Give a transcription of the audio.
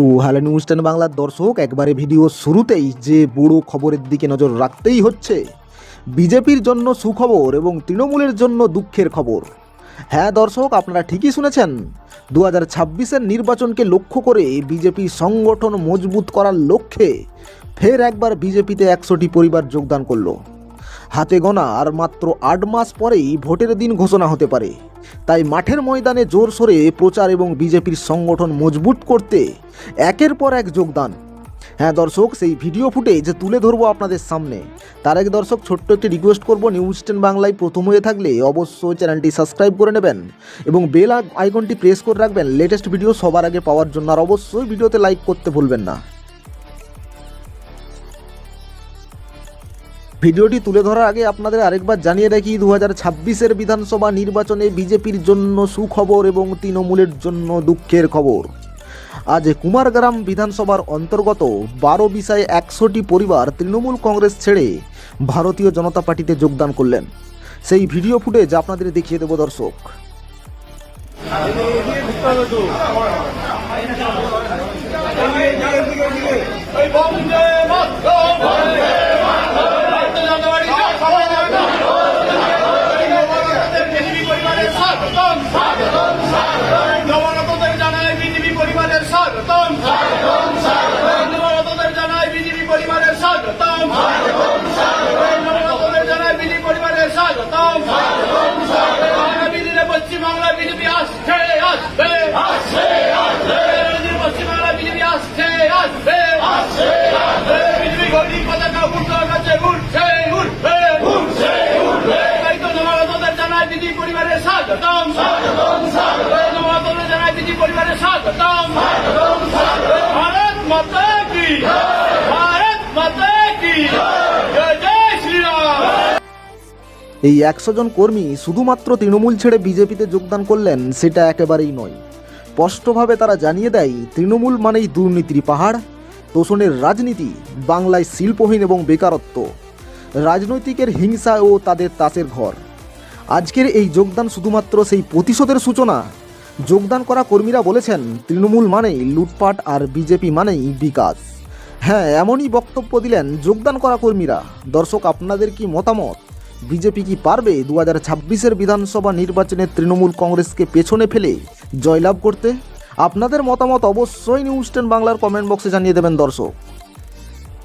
তো hello news ten বাংলার দর্শক, একবারে ভিডিও শুরুতেই যে বড় খবরের দিকে নজর রাখতেই হচ্ছে। বিজেপির জন্য সুখবর এবং তৃণমূলের জন্য দুঃখের খবর। হ্যাঁ দর্শক, আপনারা ঠিকই শুনেছেন দু হাজার ছাব্বিশের নির্বাচনকে লক্ষ্য করে বিজেপি সংগঠন মজবুত করার লক্ষ্যে ফের একবার বিজেপিতে একশোটি পরিবার যোগদান করল। হাতে গোনা আর মাত্র আট মাস পরেই ভোটের দিন ঘোষণা হতে পারে। তাই মাঠের ময়দানে জোর সোরে প্রচার এবং বিজেপির সংগঠন মজবুত করতে একের পর এক যোগদান। হ্যাঁ দর্শক, সেই ভিডিও ফুটেজ তুলে ধরবো আপনাদের সামনে। তার আগে দর্শক, ছোট্ট একটি রিকোয়েস্ট করব নিউজ টেন বাংলায় প্রথম হয়ে থাকলে অবশ্যই চ্যানেলটি সাবস্ক্রাইব করে নেবেন এবং বেল আইকনটি প্রেস করে রাখবেন। লেটেস্ট ভিডিও সবার আগে পাওয়ার জন্য আর অবশ্যই ভিডিওতে লাইক করতে ভুলবেন না। ভিডিওটি তুলে ধরার আগে আপনাদের আরেকবার জানিয়ে রাখি দু হাজার ছাব্বিশের বিধানসভা নির্বাচনে বিজেপির জন্য সুখবর এবং তৃণমূলের জন্য দুঃখের খবর। আজ কুমারগ্রাম বিধানসভার অন্তর্গত বারো বিষয়ে একশোটি পরিবার তৃণমূল কংগ্রেস ছেড়ে ভারতীয় জনতা পার্টিতে যোগদান করলেন। সেই ভিডিও ফুটেজ আপনাদের দেখিয়ে দেব দর্শক। পরিবারের স্বাগতম স্বাগতম পরিবারের স্বাগতম। ভারত মাতা কি? ভারত মাতা কি? জয় জয় শ্রীরাম। এই একশো জন কর্মী শুধুমাত্র তৃণমূল ছেড়ে বিজেপিতে যোগদান করলেন সেটা একেবারেই নয়। স্পষ্টভাবে তারা জানিয়ে দেয় তৃণমূল মানেই দুর্নীতির পাহাড় তোষণের রাজনীতি বাংলায় শিল্পহীন এবং বেকারত্ব। রাজনৈতিকের হিংসা ও তাদের তাসের ঘর। আজকের এই যোগদান শুধুমাত্র সেই প্রতিশোধের সূচনা। যোগদান করা কর্মীরা বলেছেন, তৃণমূল মানেই লুটপাট আর বিজেপি মানেই বিকাশ। হ্যাঁ এমনই বক্তব্য দিলেন যোগদান করা কর্মীরা। দর্শক, আপনাদের কি মতামত? বিজেপি কি পারবে দু হাজার ছাব্বিশের বিধানসভা নির্বাচনে তৃণমূল কংগ্রেসকে পেছনে ফেলে জয়লাভ করতে? আপনাদের মতামত অবশ্যই নিউজ টেন বাংলার কমেন্ট বক্সে জানিয়ে দেবেন দর্শক।